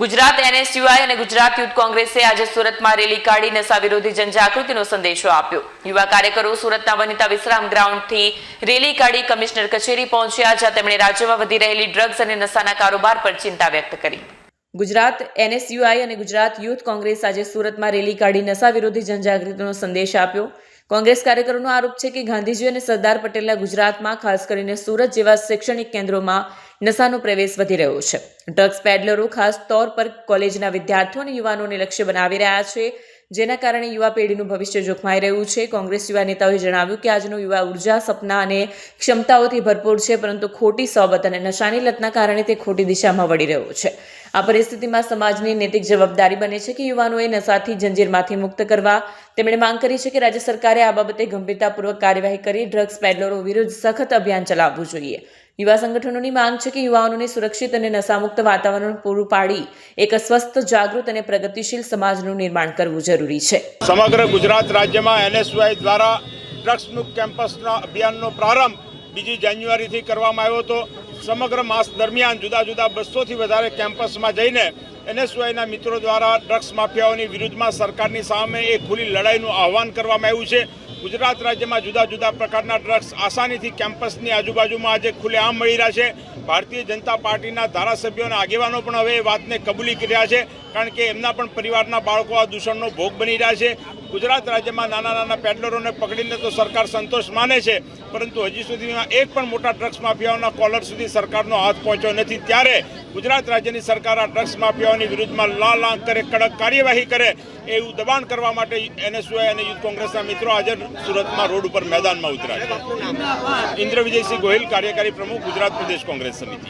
Gujarat NSUI અને Gujarat youth કોંગ્રેસે આજે સુરતમાં રેલી કાઢી નશા વિરોધી જનજાગૃતિનો સંદેશો આપ્યો. યુવા કાર્યકરો સુરતના વનિતા વિશ્રામ ગ્રાઉન્ડથી રેલી કાઢી કમિશનર કચેરી પહોંચ્યા, જ્યાં તેમણે રાજ્યમાં વધી રહેલી ડ્રગ્સ અને નશાના કારોબાર પર ચિંતા વ્યક્ત કરી. ગુજરાત એનએસયુઆઈ અને ગુજરાત યુથ કોંગ્રેસ આજે સુરતમાં રેલી કાઢી નશા વિરોધી જનજાગૃતિનો સંદેશ આપ્યો. કોંગ્રેસ કાર્યકરોનો આરોપ છે કે ગાંધીજી અને સરદાર પટેલના ગુજરાતમાં, ખાસ કરીને સુરત જેવા શૈક્ષણિક કેન્દ્રોમાં નશાનો પ્રવેશ વધી રહ્યો છે. ડ્રગ્સ પેડલરો ખાસ તौर પર કોલેજના વિદ્યાર્થીઓ અને યુવાનોને લક્ષ્ય બનાવી રહ્યા છે. જેના કારણે યુવા પેઢીનું ભવિષ્ય જોખમાઈ રહ્યું છે. કોંગ્રેસ યુવા નેતાઓએ જણાવ્યું કે આજનો યુવા ઊર્જા, સપના અને ક્ષમતાઓથી ભરપૂર છે, પરંતુ ખોટી સોબત અને નશાની લતના કારણે તે ખોટી દિશામાં વળી રહ્યો છે. આ પરિસ્થિતિમાં સમાજની નૈતિક જવાબદારી બને છે કે યુવાનોએ નશાથી જંજીરમાંથી મુક્ત કરવા. તેમણે માંગ કરી છે કે રાજ્ય સરકારે આ બાબતે ગંભીરતાપૂર્વક કાર્યવાહી કરી. ડ્રગ્સ પેડલરો વિરુદ્ધ સખત અભિયાન ચલાવવું જોઈએ. યુવા સંગઠનોની માંગ છે કે યુવાઓને સુરક્ષિત અને નશામુક્ત વાતાવરણ પૂરું પાડી એક સ્વસ્થ, જાગૃત અને પ્રગતિશીલ સમાજનું નિર્માણ કરવું જરૂરી છે. સમગ્ર ગુજરાત રાજ્યમાં એનએસયુઆઈ દ્વારા ડ્રગ્સ મુક્ત કેમ્પસના અભિયાનનો પ્રારંભ બીજી જાન્યુઆરીથી કરવામાં આવ્યો હતો. સમગ્ર માસ દરમિયાન જુદા જુદા બસોથી વધારે કેમ્પસમાં જઈને એનએસયુઆઈના મિત્રો દ્વારા ડ્રગ્સ માફિયાઓની વિરુદ્ધમાં સરકારની સામે એક ખુલ્લી લડાઈનું આહવાન કરવામાં આવ્યું છે. ગુજરાત રાજ્યમાં જુદા જુદા પ્રકારના ડ્રગ્સ આસાનીથી કેમ્પસની આજુબાજુમાં આજે ખુલ્લેઆમ મળી રહ્યા છે. ભારતીય જનતા પાર્ટીના ધારાસભ્યો અને આગેવાનો પણ હવે એ વાતને કબૂલી કર્યા છે. કારણ કે એમના પણ પરિવારના બાળકો આ દૂષણનો ભોગ બની રહ્યા છે. ગુજરાત રાજ્યમાં નાના નાના પેડલરોને પકડીને તો સરકાર સંતોષ માને છે, પરંતુ હજી સુધીમાં એક પણ મોટા ડ્રગ્સ માફિયાઓના કોલર સુધી સરકારનો હાથ પહોંચ્યો નથી. ત્યારે ગુજરાત રાજ્યની સરકાર આ ડ્રગ્સ માફિયાઓની વિરુદ્ધમાં લાલ આંખ કરે કડક કાર્યવાહી કરે એવું દબાણ કરવા માટે એનએસયુઆઈ અને યુથ કોંગ્રેસના મિત્રો આજે સુરતમાં રોડ ઉપર મેદાનમાં ઉતર્યા છે. ઇન્દ્ર વિજયસિંહ ગોહિલ, કાર્યકારી પ્રમુખ, ગુજરાત પ્રદેશ કોંગ્રેસ સમિતિ.